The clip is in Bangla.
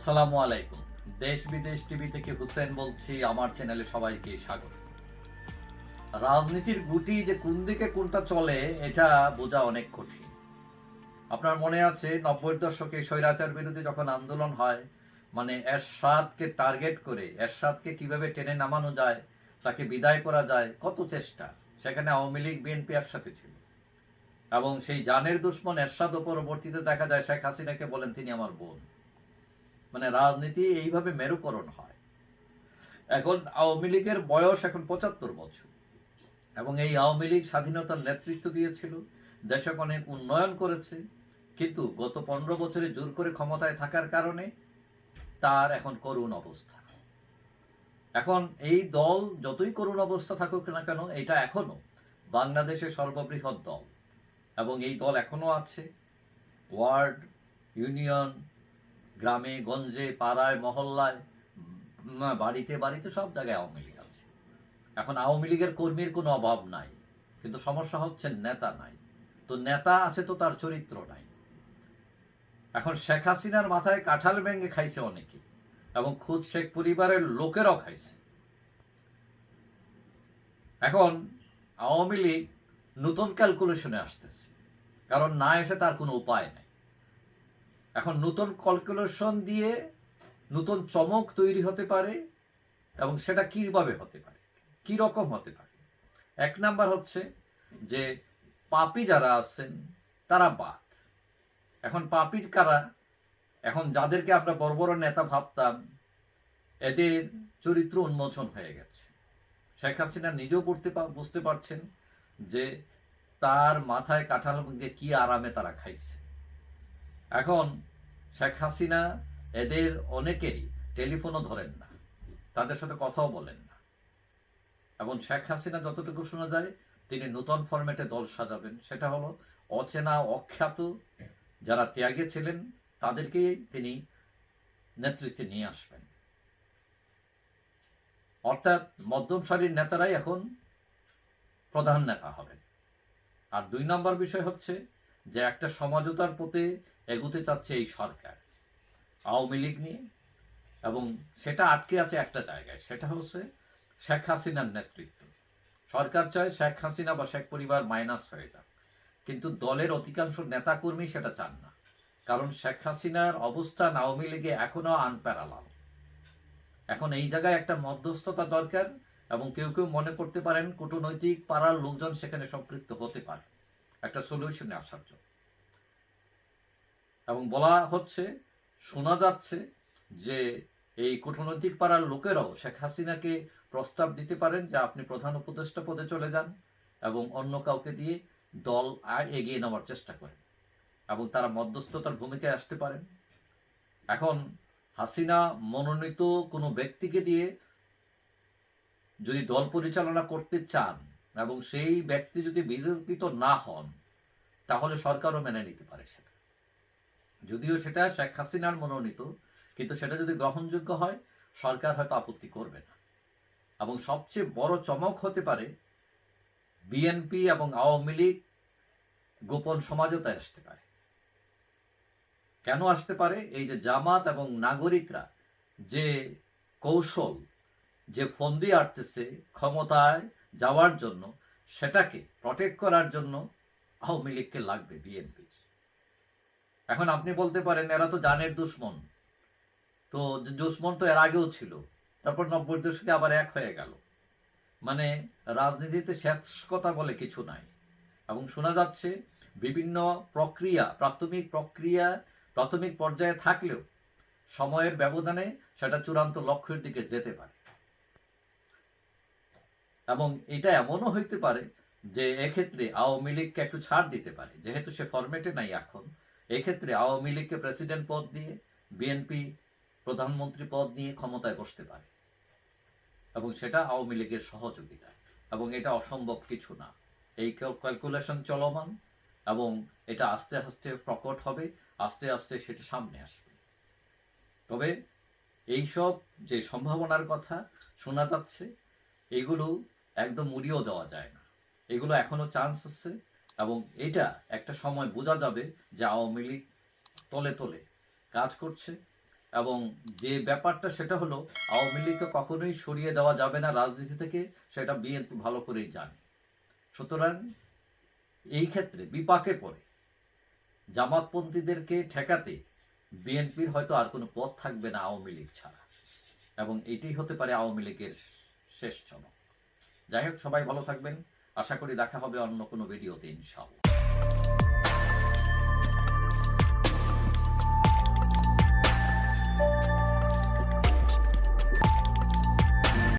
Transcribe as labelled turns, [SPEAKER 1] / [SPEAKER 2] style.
[SPEAKER 1] আসসালামু আলাইকুম। দেশ বিদেশ টিভি থেকে হুসেন বলছি, আমার চ্যানেলে সবাইকে স্বাগত। রাজনীতির গুটি যে কোন দিকে কোনটা চলে, এটা বোঝা অনেক কঠিন। আপনার মনে আছে, নব্বই দশকে স্বৈরাচার বিরোধী যখন আন্দোলন হয় মানে এরশাদকে টার্গেট করে, এরশাদকে কীভাবে টেনে নামানো যায়, তাকে বিদায় করা যায়, কত চেষ্টা, সেখানে আওয়ামী লীগ, বিএনপি একসাথে ছিল। এবং সেই জানের দুশ্মন এরশাদ ও পরবর্তীতে দেখা যায়, শেখ হাসিনাকে বলেন, তিনি আমার বোন। মানে রাজনীতি এইভাবে মেরুকরণ হয়। এখন আওয়ামী লীগের বয়স এখন পঁচাত্তর বছর। এবং এই আওয়ামী লীগ স্বাধীনতার নেতৃত্ব দিয়েছিল, দেশে অনেক উন্নয়ন করেছে। কিন্তু গত পনেরো বছরে জোর করে ক্ষমতায় থাকার কারণে তার এখন করুণ অবস্থা। এখন এই দল যতই করুণ অবস্থা থাকুক না কেন, এটা এখনও বাংলাদেশের সর্ববৃহৎ দল। এবং এই দল এখনও আছে, ওয়ার্ড, ইউনিয়ন গ্রামে, গঞ্জে, পাড়ায়, মহল্লায় বাড়িতে বাড়িতে সব জায়গায় আওয়ামী লীগ আছে। এখন আওয়ামী লীগের কর্মীর কোনো অভাব নাই, কিন্তু সমস্যা হচ্ছে নেতা নাই। তো নেতা আছে তো তার চরিত্র নাই। এখন শেখ হাসিনার মাথায় কাঁঠাল ভেঙে খাইছে অনেকে, এবং খুদ শেখ পরিবারের লোকেরাও খাইছে। এখন আওয়ামী লীগ নতুন ক্যালকুলেশনে আসতেছে, কারণ না এসে তার কোনো উপায় নেই। এখন নতুন ক্যালকুলেশন দিয়ে নতুন চমক তৈরি হতে পারে এবং সেটা কীভাবে হতে পারে? কি রকম হতে পারে? এক নাম্বার হচ্ছে যে পাপি যারা আছেন, তারা বাদ। এখন পাপি কারা? এখন যাদেরকে আমরা বড় বড় নেতা ভাবতাম, এদের চরিত্র উন্মোচন হয়ে গেছে। শেখ হাসিনা নিজেও পড়তে বুঝতে পারছেন যে তার মাথায় কাঁঠাল কি আরামে তারা খাইছে। এখন শেখ হাসিনা এদের অনেকেরই টেলিফোনও ধরেন না, তাদের সাথে কথাও বলেন না। এবং শেখ হাসিনা যতটুকু শোনা যায়, তিনি নতুন ফরম্যাটে দল সাজাবেন। সেটা হলো অচেনা, অখ্যাত যারা ত্যাগে ছিলেন তাদেরকে তিনি নেতৃত্বে নিয়ে আসবেন। অর্থাৎ মধ্যম সারির নেতারাই এখন প্রধান নেতা হবেন। আর দুই নম্বর বিষয় হচ্ছে যে একটা সমাজতার পথে এগোতে চাচ্ছে এই সরকার, আওয়ামী লীগ নিয়ে। এবং সেটা আটকে আছে একটা জায়গায়, সেটা হচ্ছে শেখ হাসিনার নেতৃত্ব। সরকার চায় শেখ হাসিনা বা শেখ পরিবার মাইনাস হয়ে যাক। কিন্তু দলের অধিকাংশ নেতাকর্মী সেটা চান না। কারণ শেখ হাসিনার অবস্থান আওয়ামী লীগে এখনও আনপ্যারালাল এখন এই জায়গায় একটা মধ্যস্থতা দরকার এবং কেউ কেউ মনে করতে পারেন কূটনৈতিক পাড়ার লোকজন সেখানে সম্পৃক্ত হতে পারে। একটা সলিউশনে আসার জন্য। এবং বলা হচ্ছে, শোনা যাচ্ছে যে এই কূটনৈতিক পাড়ার লোকেরাও শেখ হাসিনাকে প্রস্তাব দিতে পারেন যে আপনি প্রধান উপদেষ্টা পদে চলে যান এবং অন্য কাউকে দিয়ে দল আর এগিয়ে নেওয়ার চেষ্টা করেন এবং তারা মধ্যস্থতার ভূমিকায় আসতে পারেন। এখন হাসিনা মনোনীত কোনো ব্যক্তিকে দিয়ে যদি দল পরিচালনা করতে চান এবং সেই ব্যক্তি যদি বিতর্কিত না হন, তাহলে সরকারও মেনে নিতে পারে সেটা। যদিও সেটা শেখ হাসিনার মনোনীত, কিন্তু সেটা যদি গ্রহণযোগ্য হয়, সরকার হয়তো আপত্তি করবে না। এবং সবচেয়ে বড় চমক হতে পারে, বিএনপি এবং আওয়ামী লীগ গোপন সমাজতায় আসতে পারে। কেন আসতে পারে? এই যে জামাত এবং নাগরিকরা যে কৌশল, যে ফন্দি আটতেছে ক্ষমতায় যাওয়ার জন্য, সেটাকে প্রটেক্ট করার জন্য আওয়ামী লীগকে লাগবে বিএনপি। এখন আপনি বলতে পারেন এরা তো জানের দুশ্মন। তো দুশ্মন তো এর আগেও ছিল। তারপর নব্বই দশকে আবার এক হয়ে গেল। মানে রাজনীতিতে কথা বলে কিছু নাই। এবং শোনা যাচ্ছে বিভিন্ন প্রক্রিয়া, প্রাথমিক প্রক্রিয়া, প্রাথমিক পর্যায়ে থাকলেও সময়ের ব্যবধানে সেটা চূড়ান্ত লক্ষ্যের দিকে যেতে পারে। এবং এটা এমনও হইতে পারে যে এক্ষেত্রে আওয়ামী লীগকে একটু ছাড় দিতে পারে। যেহেতু সে ফরম্যাটে নাই এখন। এক্ষেত্রে আওয়ামী লীগকে প্রেসিডেন্ট পদ দিয়ে, বিএনপি প্রধানমন্ত্রী পদ নিয়ে ক্ষমতায় বসতে পারে। এবং সেটা আওয়ামী লীগের সহযোগিতায় এবং এটা অসম্ভব কিছু না। এই ক্যালকুলেশন চলমান এবং এটা আস্তে আস্তে প্রকট হবে, আস্তে আস্তে সেটা সামনে আসবে। তবে এইসব যে সম্ভাবনার কথা শোনা যাচ্ছে, এগুলো একদম উড়িয়েও দেওয়া যায় না। এগুলো এখনও চান্স আছে। এবং এটা একটা সময় বোঝা যাবে যে আওয়ামী লীগ তলে তলে কাজ করছে এবং যে ব্যাপারটা সেটা হলো আওয়ামী লীগকে কখনোই সরিয়ে দেওয়া যাবে না রাজনীতি থেকে, সেটা বিএনপি ভালো করেই জানে। সুতরাং এই ক্ষেত্রে বিপাকে পড়ে জামাতপন্থীদেরকে ঠেকাতে বিএনপির হয়তো আর কোনো পথ থাকবে না আওয়ামী লীগ ছাড়া এবং এটাই হতে পারে আওয়ামী লীগের শেষ চমক। যাই হোক, সবাই ভালো থাকবেন। আশা করি দেখা হবে অন্য কোনো ভিডিওতে ইনশাল্লাহ।